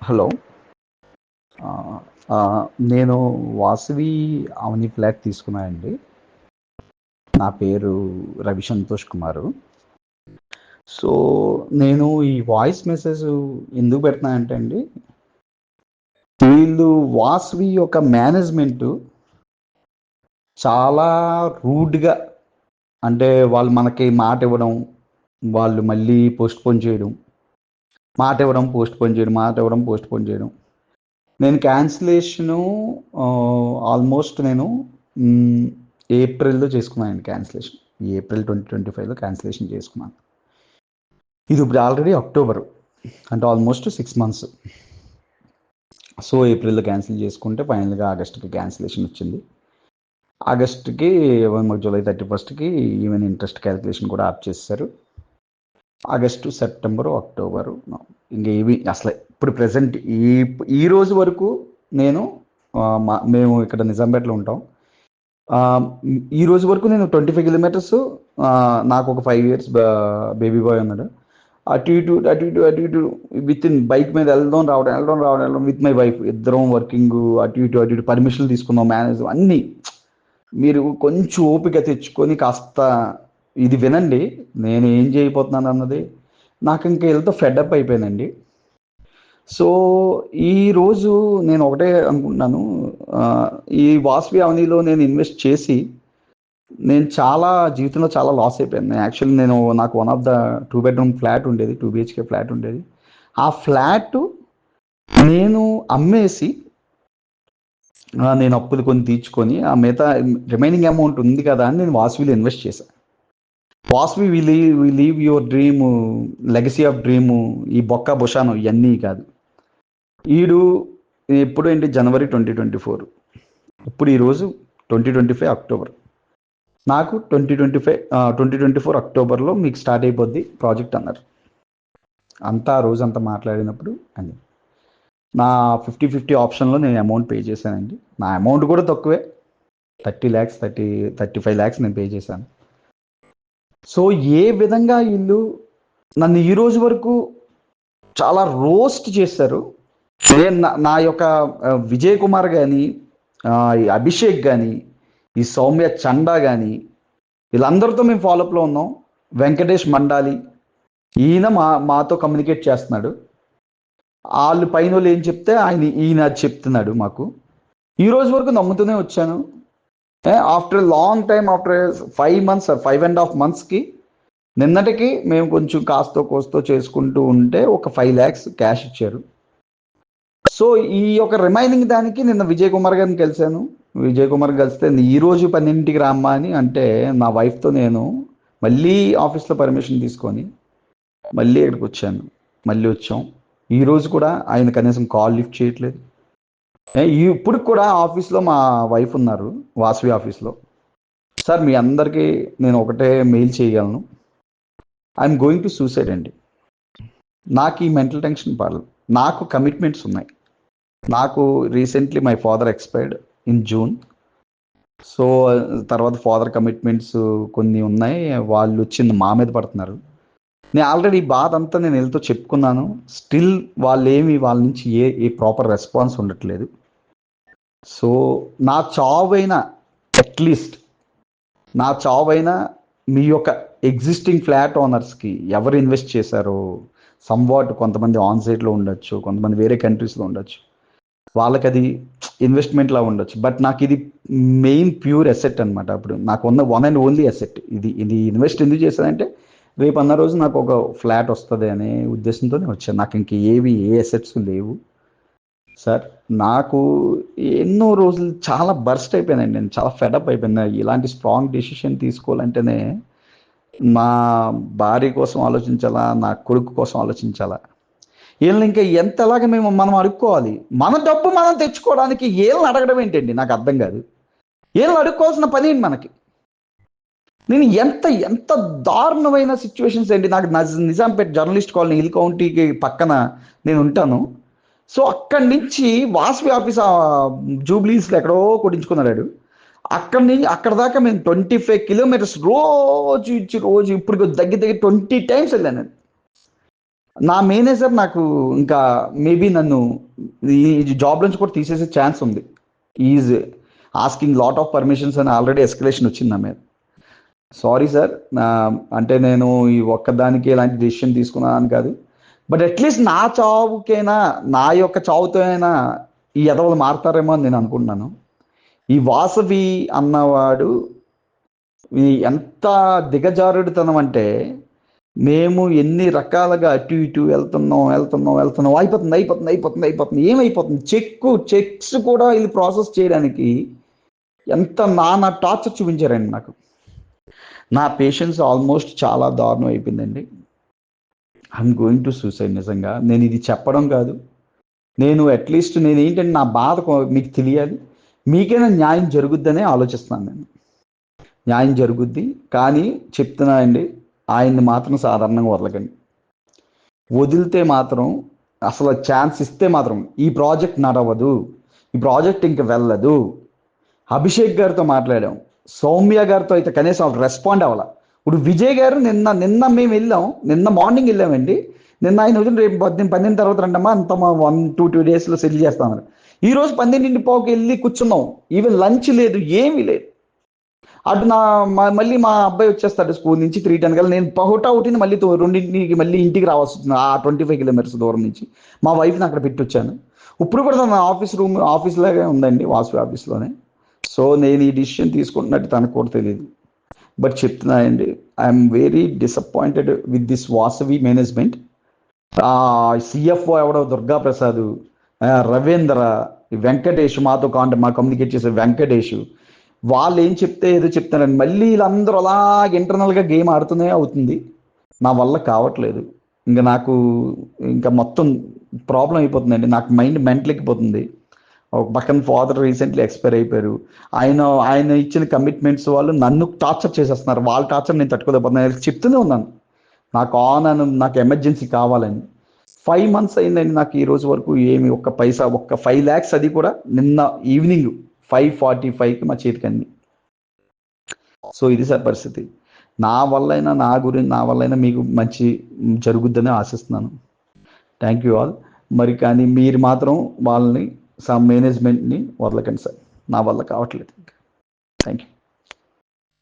Hello. నేను వాసవి అవని flat తీసుకున్నానండి నా పేరు రవి సంతోష్ కుమారు. సో నేను ఈ వాయిస్ మెసేజ్ ఎందుకు పెడుతున్నానంటే అండి వీళ్ళు వాసవి యొక్క మేనేజ్మెంట్ చాలా రూడ్గా అంటే వాళ్ళు మనకి మాట ఇవ్వడం వాళ్ళు మళ్ళీ పోస్ట్పోన్ చేయడం మాట ఇవ్వడం పోస్ట్ పోన్ చేయడం మాట ఇవ్వడం పోస్ట్ పోన్ చేయడం. నేను క్యాన్సిలేషను ఆల్మోస్ట్ నేను ఏప్రిల్లో చేసుకున్నాను క్యాన్సిలేషన్ ఏప్రిల్ ట్వంటీ ట్వంటీ ఫైవ్లో క్యాన్సిలేషన్ చేసుకున్నాను. ఇది ఇప్పుడు ఆల్రెడీ అక్టోబర్ అంటే ఆల్మోస్ట్ సిక్స్ మంత్స్ సో ఏప్రిల్లో క్యాన్సిల్ చేసుకుంటే ఫైనల్గా ఆగస్ట్కి క్యాన్సిలేషన్ వచ్చింది. ఆగస్ట్కి మాకు జూలై థర్టీ ఫస్ట్కి ఈవెన్ ఇంట్రెస్ట్ క్యాలిక్యులేషన్ కూడా ఆప్ చేశారు ఆగస్టు సెప్టెంబరు అక్టోబర్ ఇంకా ఏవి అసలు ఇప్పుడు ప్రజెంట్ ఈ ఈ రోజు వరకు నేను మా- మేము ఇక్కడ నిజాంపేటలో ఉంటాం. ఈ రోజు వరకు నేను ట్వంటీ ఫైవ్ కిలోమీటర్స్ నాకు ఒక ఫైవ్ ఇయర్స్ బేబీ బాయ్ ఉన్నాడు. అటు ఇటు అటు ఇటు అటు ఇటు విత్ ఇన్ బైక్ మీద వెళ్దాం రావడం వెళ్ళడం రావడం వెళ్ళడం విత్ మై వైఫ్. ఇద్దరం వర్కింగ్ అటు ఇటు అటు ఇటు పర్మిషన్లు తీసుకున్నాం మేనేజ్ అన్నీ మీరు కొంచెం ఓపిక తెచ్చుకొని కాస్త ఇది వినండి నేను ఏం చేయబోతున్నాను అన్నది నాకు ఇంకా వీళ్ళతో ఫెడప్ అయిపోయానండి సో ఈ రోజు నేను ఒకటే అనుకుంటున్నాను ఈ వాసవి అవనిలో నేను ఇన్వెస్ట్ చేసి నేను చాలా జీవితంలో చాలా లాస్ అయిపోయాను. యాక్చువల్లీ నేను నాకు one of the two bedroom flat ఉండేది టూ బిహెచ్కే ఫ్లాట్ ఉండేది. ఆ ఫ్లాట్ నేను అమ్మేసి నేను అప్పులు కొని తీర్చుకొని ఆ మిగతా రిమైనింగ్ అమౌంట్ ఉంది కదా అని నేను వాసవిలో ఇన్వెస్ట్ చేశాను పాస్వి we live we live your dream legacy of dream ఈ బొక్క బుషాను ఇవన్నీ కాదు. ఈడు ఎప్పుడు ఏంటి? జనవరి ట్వంటీ ట్వంటీ ఫోర్ ఇప్పుడు ఈరోజు ట్వంటీ ట్వంటీ ఫైవ్ అక్టోబర్ నాకు twenty twenty five twenty twenty four అక్టోబర్లో మీకు స్టార్ట్ అయిపోద్ది ప్రాజెక్ట్ అన్నారు. అంతా ఆ రోజు అంతా మాట్లాడినప్పుడు అని. నా ఫిఫ్టీ ఫిఫ్టీ ఆప్షన్లో నేను అమౌంట్ పే చేశానండి. నా అమౌంట్ కూడా తక్కువే. Thirty lakhs thirty thirty five lakhs నేను పే చేశాను. సో ఏ విధంగా వీళ్ళు నన్ను ఈ రోజు వరకు చాలా రోస్ట్ చేశారు? నేను నా- యొక్క విజయ్ కుమార్ కానీ అభిషేక్ కానీ ఈ సౌమ్య చండా కానీ వీళ్ళందరితో మేము ఫాలోఅప్లో ఉన్నాం. వెంకటేష్ మండాలి ఈయన మా మాతో కమ్యూనికేట్ చేస్తున్నాడు. వాళ్ళు పైన వాళ్ళు ఏం చెప్తే ఆయన ఈయన అది చెప్తున్నాడు మాకు. ఈ రోజు వరకు నమ్ముతూనే వచ్చాను. After long time after five months five and half మంత్స్కి నిన్నటికి మేము కొంచెం కాస్తో కోస్తో చేసుకుంటూ ఉంటే ఒక ఫైవ్ ల్యాక్స్ క్యాష్ ఇచ్చారు. సో ఈ యొక్క రిమైనింగ్ దానికి నిన్న విజయ్ కుమార్ గారిని కలిశాను. విజయ్ కుమార్ కలిస్తే ఈ రోజు పన్నెండింటికి రామ్మా అని అంటే నా వైఫ్తో నేను మళ్ళీ ఆఫీస్లో పర్మిషన్ తీసుకొని మళ్ళీ ఇక్కడికి వచ్చాను. మళ్ళీ వచ్చాం. ఈరోజు కూడా ఆయన కనీసం కాల్ లిఫ్ట్ చేయట్లేదు. ఇప్పుడు కూడా ఆఫీస్లో మా వైఫ్ ఉన్నారు వాసవి ఆఫీస్లో. సార్ మీ అందరికీ నేను ఒకటే మెయిల్ చేయగలను. ఐఎమ్ గోయింగ్ టు సూసైడ్ అండి. నాకు ఈ మెంటల్ టెన్షన్ పడలేదు నాకు కమిట్మెంట్స్ ఉన్నాయి. నాకు recently my father expired in June. So తర్వాత ఫాదర్ కమిట్మెంట్స్ కొన్ని ఉన్నాయి. వాళ్ళు వచ్చింది మా మీద పడుతున్నారు. నేను ఆల్రెడీ బాధ అంతా నేను వీళ్ళతో చెప్పుకున్నాను. స్టిల్ వాళ్ళేమి వాళ్ళ నుంచి ఏ ఏ ప్రాపర్ రెస్పాన్స్ ఉండట్లేదు. సో నా చావైనా అట్లీస్ట్ నా చావైనా మీ యొక్క ఎగ్జిస్టింగ్ ఫ్లాట్ ఓనర్స్కి ఎవరు ఇన్వెస్ట్ చేశారో సమ్వాట్ కొంతమంది ఆన్ సైట్లో ఉండొచ్చు కొంతమంది వేరే కంట్రీస్లో ఉండొచ్చు. వాళ్ళకి అది ఇన్వెస్ట్మెంట్లా ఉండొచ్చు. బట్ నాకు ఇది మెయిన్ ప్యూర్ అసెట్ అనమాట అప్పుడు. నాకు ఉన్న వన్ అండ్ ఓన్లీ అసెట్ ఇది ఇది ఇన్వెస్ట్ ఎందుకు చేశానంటే రేపు అన్న రోజు నాకు ఒక ఫ్లాట్ వస్తుంది అనే ఉద్దేశంతోనే వచ్చాను నాకు ఇంక ఏవి ఏ అసెట్స్ లేవు. సార్ నాకు ఎన్నో రోజులు చాలా బర్స్ట్ అయిపోయానండి నేను చాలా ఫెడప్ అయిపోయినా. ఇలాంటి స్ట్రాంగ్ డెసిషన్ తీసుకోవాలంటేనే నా భార్య కోసం ఆలోచించాలా? నా కొడుకు కోసం ఆలోచించాలా? వీళ్ళని ఇంకా ఎంతలాగా మేము మనం అడుక్కోవాలి? మన డబ్బు మనం తెచ్చుకోవడానికి వీళ్ళని అడగడం ఏంటండి? నాకు అర్థం కాదు. వీళ్ళని అడుక్కోవాల్సిన పని ఏంటి మనకి? నేను ఎంత ఎంత దారుణమైన సిచ్యువేషన్స్ ఏంటి? నాకు Nizampet Nizampet journalist colony hill కౌంటీకి పక్కన నేను ఉంటాను. సో అక్కడి నుంచి వాసవి ఆఫీస్ ఆ జూబ్లీస్లో ఎక్కడో కొట్టించుకున్నాడు అక్కడి నుంచి అక్కడ దాకా మేము ట్వంటీ ఫైవ్ కిలోమీటర్స్ రోజు ఇచ్చి రోజు ఇప్పుడు దగ్గర దగ్గర ట్వంటీ టైమ్స్ వెళ్ళాను నా మేనేజర్ నాకు ఇంకా మేబీ నన్ను ఈ జాబ్ నుంచి కూడా తీసేసే ఛాన్స్ ఉంది. Is asking lot of permissions అని ఆల్రెడీ ఎస్కలేషన్ వచ్చింది నా మీద. సారీ సార్ అంటే నేను ఈ ఒక్కదానికి ఇలాంటి డెసిషన్ తీసుకున్నాను కాదు. బట్ అట్లీస్ట్ నా చావుకైనా నా యొక్క చావుతో అయినా ఈ ఎదవలు మారుతారేమో అని నేను అనుకుంటున్నాను. ఈ వాసవి అన్నవాడు ఈ ఎంత దిగజారుడుతనం అంటే మేము ఎన్ని రకాలుగా అటు ఇటు వెళ్తున్నాం వెళ్తున్నాం వెళ్తున్నాం అయిపోతుంది అయిపోతుంది అయిపోతుంది అయిపోతుంది ఏమైపోతుంది? చెక్ చెక్స్ కూడా ఇది ప్రాసెస్ చేయడానికి ఎంత నానా టార్చర్ చూపించారండి నాకు. నా పేషెన్స్ ఆల్మోస్ట్ చాలా దారుణం అయిపోయిందండి. ఐఎమ్ గోయింగ్ టు సూసైడ్ నిజంగా. నేను ఇది చెప్పడం కాదు. నేను అట్లీస్ట్ నేను ఏంటంటే నా బాధ మీకు తెలియాలి. మీకైనా న్యాయం జరుగుద్దనే ఆలోచిస్తున్నాను నేను. న్యాయం జరుగుద్ది. కానీ చెప్తున్నా అండి ఆయన్ని మాత్రం సాధారణంగా వదలకండి. వదిలితే మాత్రం అసలు ఛాన్స్ ఇస్తే మాత్రం ఈ ప్రాజెక్ట్ నడవదు. ఈ ప్రాజెక్ట్ ఇంక వెళ్ళదు. అభిషేక్ గారితో మాట్లాడాం. సౌమ్య గారితో అయితే కనీసం రెస్పాండ్ అవ్వాల. ఇప్పుడు విజయ్ గారు నిన్న నిన్న మేము వెళ్ళాం నిన్న మార్నింగ్ వెళ్ళామండి. నిన్న ఆయన వదిలి రేపు పద్దెనిమిది పన్నెండు తర్వాత రండమ్మా అంత మా వన్ టూ టూ డేస్లో సెటిల్ చేస్తామని ఈ రోజు పన్నెండింటి పోకి వెళ్ళి కూర్చున్నాం. ఈవెన్ లంచ్ లేదు ఏమీ లేదు. అటు నా మళ్ళీ మా అబ్బాయి వచ్చేస్తాడు స్కూల్ నుంచి త్రీ టెన్ కల్లా. నేను పహోటా ఒకటిని మళ్ళీ రెండింటికి మళ్ళీ ఇంటికి రావాల్సి వచ్చింది. ఆ ట్వంటీ ఫైవ్ కిలోమీటర్స్ దూరం నుంచి. మా వైఫ్ని అక్కడ పెట్టి వచ్చాను ఇప్పుడు కూడా నా ఆఫీస్ రూమ్ ఆఫీస్లాగే ఉందండి వాసు ఆఫీస్లోనే సో నేను ఈ డిసిషన్ తీసుకుంటున్నట్టు తనకు కూడా తెలియదు బట్ చెప్తున్నానండి I'm very disappointed with this Vasavi management CFO ఎవడో దుర్గా ప్రసాద్ రవీంద్ర ఈ వెంకటేష్ మాతో కాంట మా కమ్యూనికేట్ చేసే వెంకటేష్ వాళ్ళు ఏం చెప్తే ఏదో చెప్తానండి మళ్ళీ వీళ్ళందరూ అలా ఇంటర్నల్గా గేమ్ ఆడుతూనే అవుతుంది. నా వల్ల కావట్లేదు. ఇంకా నాకు ఇంకా మొత్తం ప్రాబ్లం అయిపోతుందండి. నాకు మైండ్ మెంటల్ ఎక్కిపోతుంది ఒక పక్కన ఫాదర్ రీసెంట్లీ ఎక్స్పైర్ అయిపోయారు. ఆయన ఆయన ఇచ్చిన కమిట్మెంట్స్ వాళ్ళు నన్ను టార్చర్ చేసేస్తున్నారు. వాళ్ళ టార్చర్ నేను తట్టుకోలేకపోతున్నాను. చెప్తూనే ఉన్నాను. నాకు ఆన్ అని నాకు ఎమర్జెన్సీ కావాలని. ఫైవ్ మంత్స్ అయిందండి నాకు ఈ రోజు వరకు ఏమి ఒక్క పైసా ఒక్క ఫైవ్ ల్యాక్స్ అది కూడా నిన్న ఈవినింగ్ ఫైవ్ ఫార్టీ ఫైవ్కి మా చేతికి అంది. సో ఇది సార్ పరిస్థితి. నా వల్లైనా నా గురించి నా వల్లైనా మీకు మంచి జరుగుద్దని ఆశిస్తున్నాను. Thank you all. మరి కానీ మీరు మాత్రం వాళ్ళని సమ్ మేనేజ్మెంట్ని వదలకండి సార్ నా వల్ల కావట్లేదు. Thank you